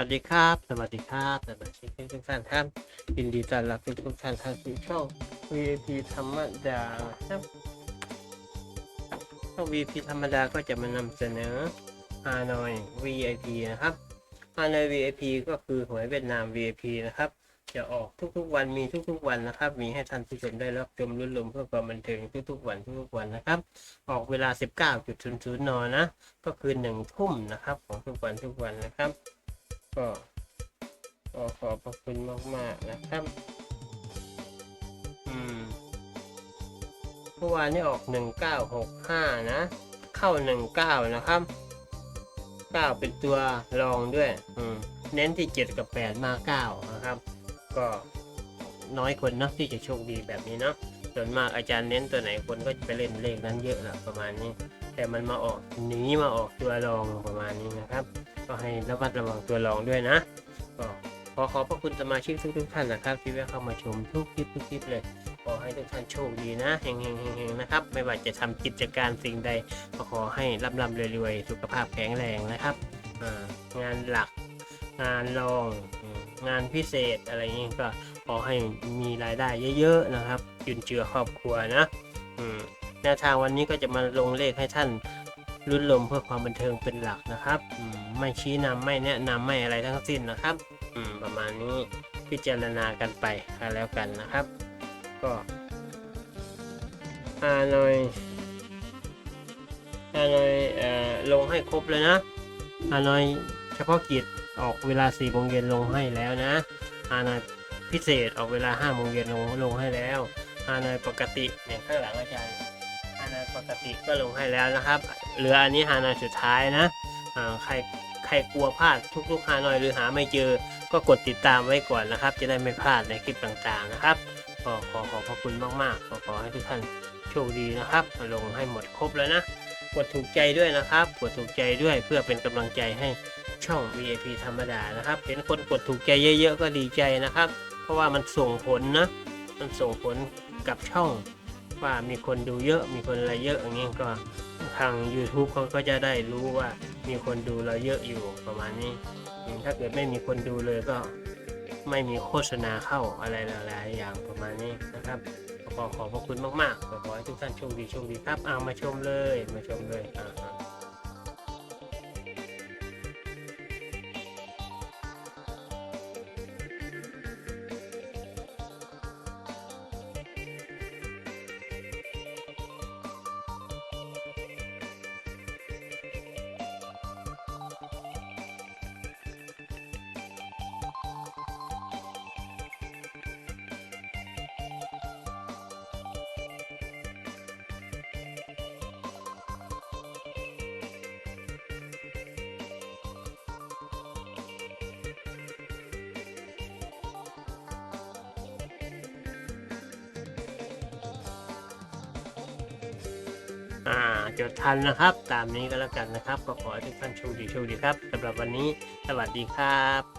วัสดีครับ สวัสดีครับสมาชิกทุกท่านครับยินดีต้อนรับทุกท่านเข้าสู่ช่อง VIP ธรรมดาครับช่อง VIP ธรรมดาก็จะมานำเสนอฮานอย VIP นะครับฮานอย VIP ก็คือหวยเวียดนาม VIP นะครับ จะออกทุกๆวันมีทุกๆวันนะครับ มีให้ท่านผู้ชมได้รับชมรุ่นลมเพื่อความบันเทิงทุกๆวันทุกๆวันนะครับ ออกเวลา 19.00นนะก็คือ1ทุ่มนะครับของทุกวันทุกวันนะครับ ก็ก็ขอบพระคุณมากๆนะครับ อืมเมื่อวานนี้ออก 1965 นะ เข้า 19 นะครับ 9 เป็นตัวรองด้วย อืม เน้นที่ 7 กับ 8 มา 9 นะครับ ก็น้อยคนเนอะที่จะโชคดีแบบนี้เนาะส่วนมากอาจารย์เน้นตัวไหนคนก็จะไปเล่นเลขนั้นเยอะแหละประมาณนี้ แต่มันมาออกหนีมาออกตัวรองประมาณนี้นะครับ ก็ให้ระมัดระวังตัวรองด้วยนะก็ขอขอบพระคุณสมาชิกทุกทุกท่านนะครับ ที่แวะเข้ามาชมทุกคลิปทุกคลิปเลยขอให้ทุกท่านโชคดีนะเฮงเฮงเฮงเฮงนะครับ ไม่ว่าจะทำกิจการสิ่งใดก็ขอให้ร่ำร่ำรวยๆสุขภาพแข็งแรงนะครับงานหลักงานรองงานพิเศษอะไรอย่างนี้ก็ขอให้มีรายได้เยอะๆนะครับจุนเจือครอบครัวนะแนวทางวันนี้ก็จะมาลงเลขให้ท่าน รุ่นลมเพื่อความบันเทิงเป็นหลักนะครับไม่ชี้นำไม่แนะนำไม่อะไรทั้งสิ้นนะครับประมาณนี้พิจารณากันไปก็แล้วกันนะครับ ก็ฮานอยฮานอยเออลงให้ครบเลยนะฮานอยเฉพาะกิจออกเวลา4โมงเย็นลงให้แล้วนะฮานอยพิเศษออกเวลา5โมงเย็นลงลงให้แล้วฮานอยปกติเนี่ยข้างหลังอาจารย์านอยปกติก็ลงให้แล้วนะครับเหลืออันนี้ฮานอยสุดท้ายนะใครใครกลัวพลาดทุกๆฮานอยหรือหาไม่เจอ ก็กดติดตามไว้ก่อนนะครับ จะได้ไม่พลาดในคลิปต่างๆนะครับก็ขอขอบพระคุณมากๆขอขอให้ทุกท่านโชคดีนะครับ ลงให้หมดครบแล้วนะกดถูกใจด้วยนะครับกดถูกใจด้วยเพื่อเป็นกำลังใจให้ช่อง VIP ธรรมดานะครับ เห็นคนกดถูกใจเยอะๆก็ดีใจนะครับ เพราะว่ามันส่งผลนะ มันส่งผลกับช่อง ว่ามีคนดูเยอะมีคนอะไรเยอะอย่างเงี้ยก็ทาง YouTube เขาก็จะได้รู้ว่ามีคนดูเราเยอะอยู่ประมาณนี้ ถ้าเกิดไม่มีคนดูเลยก็ไม่มีโฆษณาเข้าอะไรหลายๆอย่างประมาณนี้นะครับขอขอบพระคุณมากๆขอขอให้ทุกท่านโชคดีโชคดีครับเอามาชมเลยมาชมเลยอ่า อ่าจดทันนะครับ ตามนี้ก็แล้วกันนะครับ ก็ขอให้ทุกท่านโชคดีโชคดีครับสำหรับวันนี้ สวัสดีครับ